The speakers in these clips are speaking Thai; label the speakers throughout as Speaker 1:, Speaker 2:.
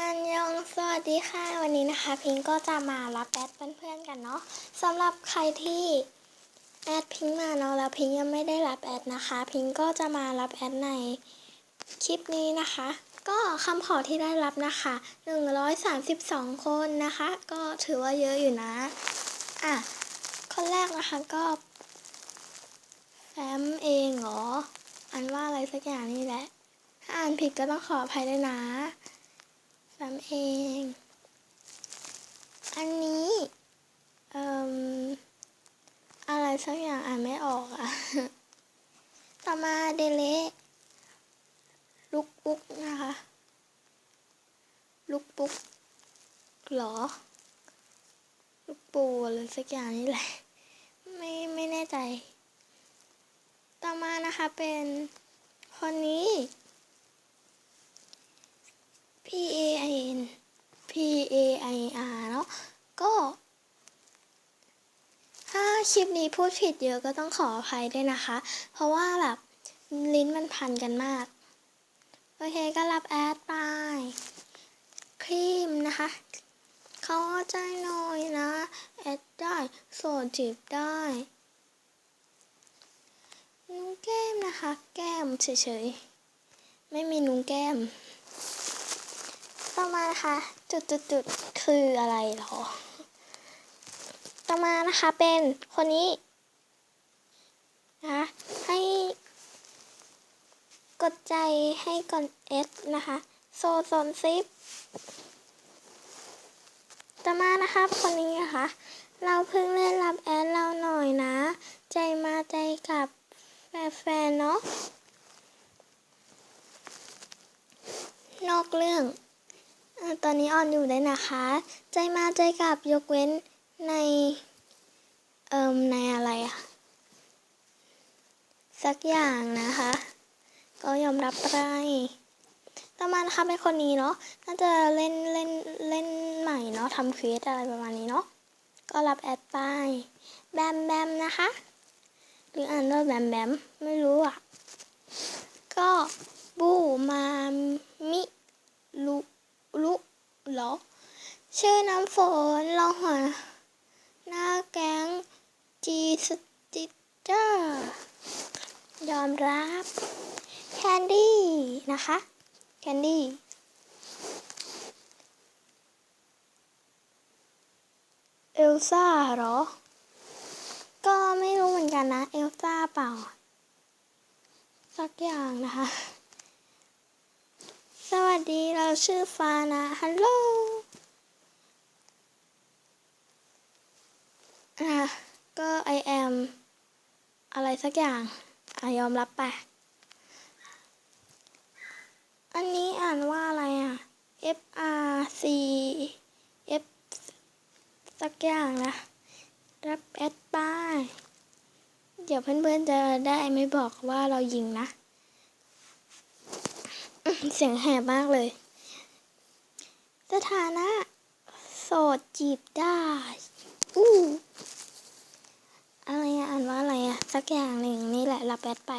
Speaker 1: อันยองสวัสดีค่ะ วันนี้นะคะ พิงก็จะมารับแอดเพื่อนๆกันเนาะสำหรับใครที่แอดพิงมาเนาะแล้วพิงยังไม่ได้รับแอดนะคะ พิงก็จะมารับแอดในคลิปนี้นะคะ ก็คำขอที่ได้รับนะคะ 132 คนนะคะ ก็ถือว่าเยอะอยู่นะอะคนแรกนะคะก็แฟมเองเหรออันว่าอะไรสักอย่างนี่แหละถ้าอ่านผิดก็ต้องขออภัยด้วยนะ แฟมเอง อันนี้เอ่อะไรสักอย่างอ่านไม่ออกอะต่อมาเดเลลุกปุ๊กนะคะ ลุกปุ๊กหรอ ลูกปูอะไรสักอย่างนี่แหละ ไม่ไม่แน่ใจ ต่อมานะคะเป็นคนนี้ P A I N P A I R เนาะก็ ถ้า คลิปนี้พูดผิดเยอะก็ต้องขออภัยด้วยนะคะ เพราะว่าแบบลิ้นมันพันกันมาก โอเคก็รับแอดไป ครีมนะคะ เขาใจหน่อยนะ แอดได้โสดจีบได้นุ้งแก้มนะคะ แก้มเฉยๆ ไม่มีนุ้งแก้ม ต่อมานะคะ จุดจุดจุดๆๆคืออะไรหรอ ต่อมานะคะเป็นคนนี้นะคะให้กดใจให้ก่อน S นะคะ โซโซนซิปต่อมานะคะคนนี้นะคะ เราเพิ่งเล่นรับแอดเราหน่อยนะ ใจมาใจกลับแฟนๆเนาะนอกเรื่อง ตอนนี้ออนอยู่ได้นะคะ ใจมาใจกลับยกเว้น ใน เอ่มในอะไรอะสักอย่างนะคะ ก็ยอมรับไปต่อมานะคะเป็นคนนี้เนาะน่าจะเล่นเล่นเล่นใหม่เนาะทำควีสอะไรประมาณนี้เนาะก็รับแอดไปแบมแบมนะคะ หรืออ่านว่าแบมแบมไม่รู้อะ ก็บูมามิลุลุเหรอชื่อน้ำฝนรองหัว หน้าแก๊งจีสติเตอร์ยอมรับแคนดี้นะคะแคนดี้เอลซ่าเหรอ ก็ไม่รู้เหมือนกันนะ เอลซ่าเปล่า สักอย่างนะคะ สวัสดีเราชื่อฟานะฮัลโหล อะก็ I am อะไรสักอย่างอะยอมรับไป อันนี้อ่านว่าอะไรอะ F R C F สักอย่างนะ รับแอดไปเดี๋ยวเพื่อนๆจะได้ไม่บอกว่าเรายิงนะ เสียงแหบมากเลย สถานะ โสดจีบได้ อู้ อะไรอะอ่านว่าอะไรอะ สักอย่างหนึ่งนี่แหละรับแอดไป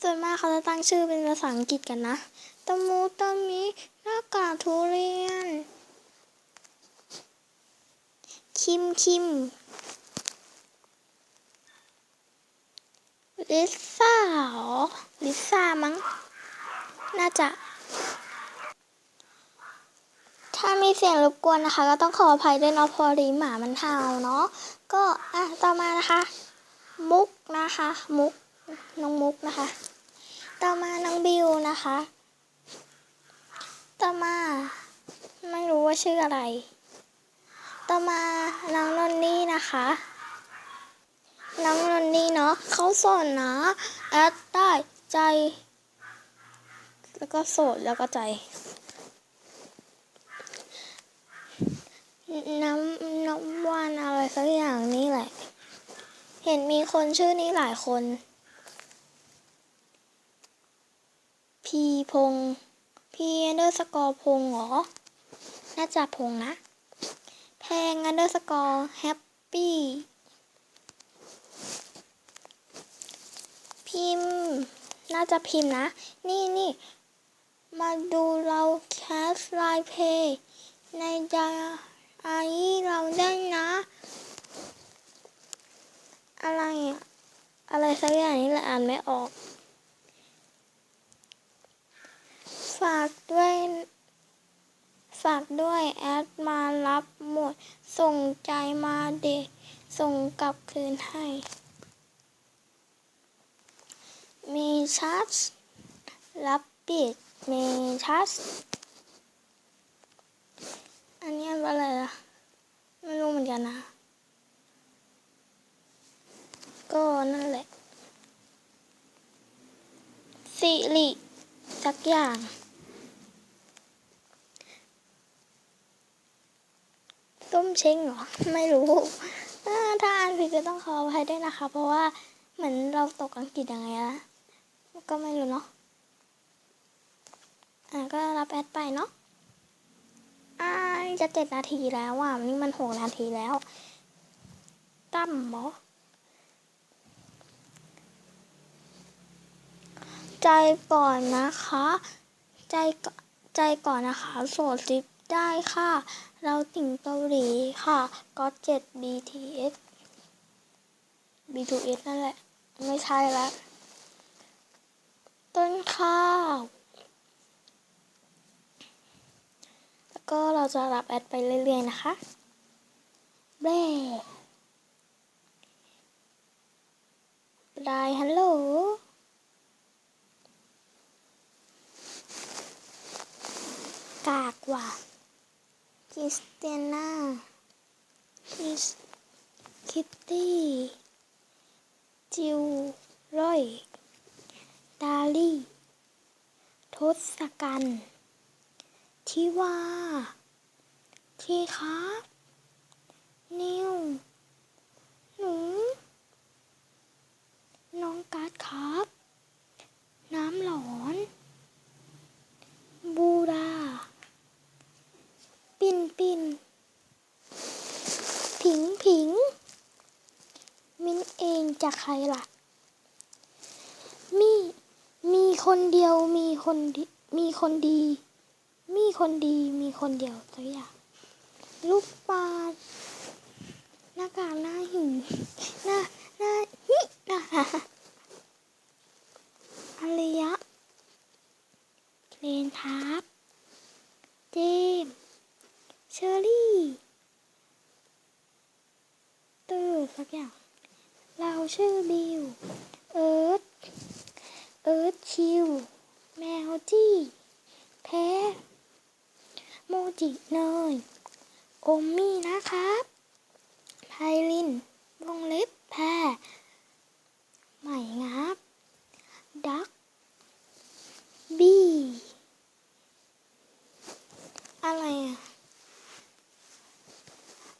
Speaker 1: ส่วนมากเขาจะตั้งชื่อเป็นภาษาอังกฤษกันนะตะมูตะมิหน้ากากทุเรียน คิมคิมลิซ่าหรอลิซ่ามั้ง น่าจะ ถ้ามีเสียงรบกวนนะคะ ก็ต้องขออภัยด้วยเนาะพอดีหมามันเห่าเนาะก็อะต่อมานะคะ มุกนะคะ มุกน้องมุกนะคะ ต่อมาน้องบิวนะคะ ต่อมาไม่รู้ว่าชื่ออะไร ต่อมาน้องนนนี่นะคะน้องนนนี่เนาะเขาโสดนะแอดได้ใจ แล้วก็โสดแล้วก็ใจ น้ำน้ำวานอะไรสักอย่างนี่แหละ เห็นมีคนชื่อนี้หลายคน พีพง พีอันเดอร์สกอร์พงเหรอ น่าจะพงนะ แพงอันเดอร์สกอร์แฮปปี้พิมพ์น่าจะพิมพ์นะ นี่นี่มาดูเราแคสไลน์เพย์ในดา ไอเราได้นะ อะไรอะอะไรสักอย่างนี้แหละอ่านไม่ออก ฝากด้วย ฝากด้วยแอดมารับหมด ส่งใจมาเดส่งกลับคืนให้ มีชัสรับปิดมีชัสอันนี้อะไรล่ะ ไม่รู้เหมือน กันนะ ก็นั่นแหละ สิริสักอย่างต้มเช้งเหรอ ไม่รู้ ถ้าอ่านผิดก็ต้องขออภัยด้วยนะคะ เพราะว่าเหมือนเราตกอังกฤษยังไงละก็ไม่รู้เนาะอ่าก็รับแอดไปเนาะ อ่านี่จะเจ็ดนาทีแล้วอะนี่มันหกนาทีแล้ว ตั้มหรอใจก่อนนะคะ ใจใจก่อนนะคะ โสดซิปได้ค่ะ เราติ่งเกาหลีค่ะก็เจ็ด BTS B2S นั่นแหละ ไม่ใช่ละ ต้นข้าว แล้ว ก็เราจะรับแอดไปเรื่อยๆนะคะแบ่ได้ฮัลโหลกากว่ะคริสเตียนาคริสคิตตี้จิวร้อย ดาลี่ทศกัณฐ์ ทิวาทีครับ นิว หนู น้องการ์ดครับ น้ำหลอน บูรา ปิ่นปิ่นผิงผิง มินเองจากใครล่ะ มี มีคนเดียวมีคนดีมีคนดี คนดีมีคนเดียวสักอย่างลูกปลาหน้ากากหน้าหินหน้าหน้าหิหน้าอารยะเลนทับ เจมเชอรี่ตื่นสักอย่าง เราชื่อบิว เอิร์ธเอิร์ธชิว แมวจี้ แพ้ โมจิเนยโอมมี่นะครับไพลินวงเล็บแพรใหม่งับ ดัก บีอะไรอะ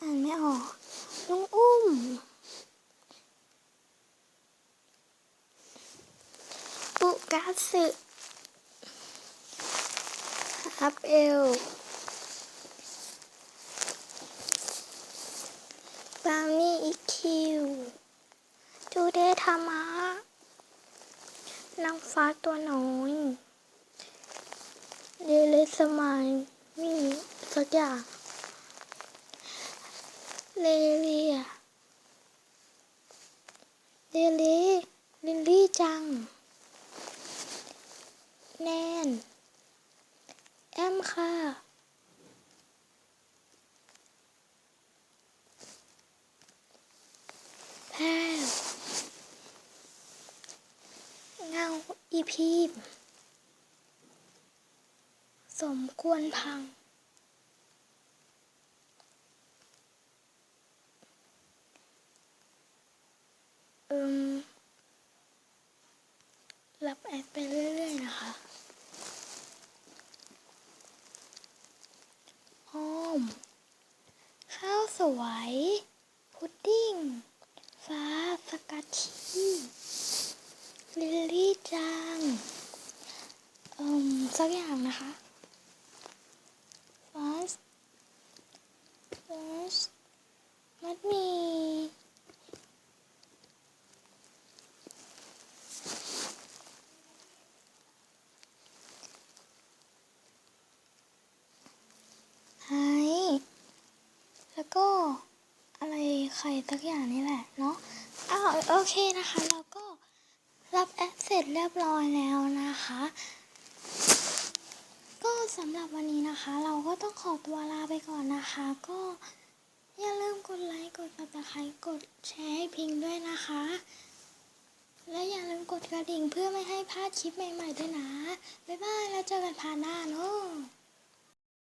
Speaker 1: อ่านไม่ออก น้องอุ้ม ปุกัสึอัพเอลบาวนี่อีคิวจูเด ธรรมะนางฟ้าตัวน้อยเดเลสมายมีสักอย่างเลเลียเลเลลินลี่จัง แนน แอมค่ะ แพรวเงาอี พีมสมควรพังเอิมรับแอดไปเรื่อย ๆ นะคะ อ้อม ข้าวสวย พุดดิ้ง ฟ้าสกัดชี ลิลลี่จังอืมสักอย่างนะคะ first first มัดมีไอแล้วก็อะไรใครสักอย่างนี่แหละเนาะอ้าวโอเคนะคะเรา เรียบร้อยแล้วนะคะ ก็สำหรับวันนี้นะคะ เราก็ต้องขอตัวลาไปก่อนนะคะ ก็อย่าลืมกดไลค์กดติดตามกดแชร์ให้พิงด้วยนะคะ และอย่าลืมกดกระดิ่งเพื่อไม่ให้พลาดคลิปใหม่ๆด้วยนะ บ๊ายบายแล้วเจอกันพาร์ทหน้าเนาะ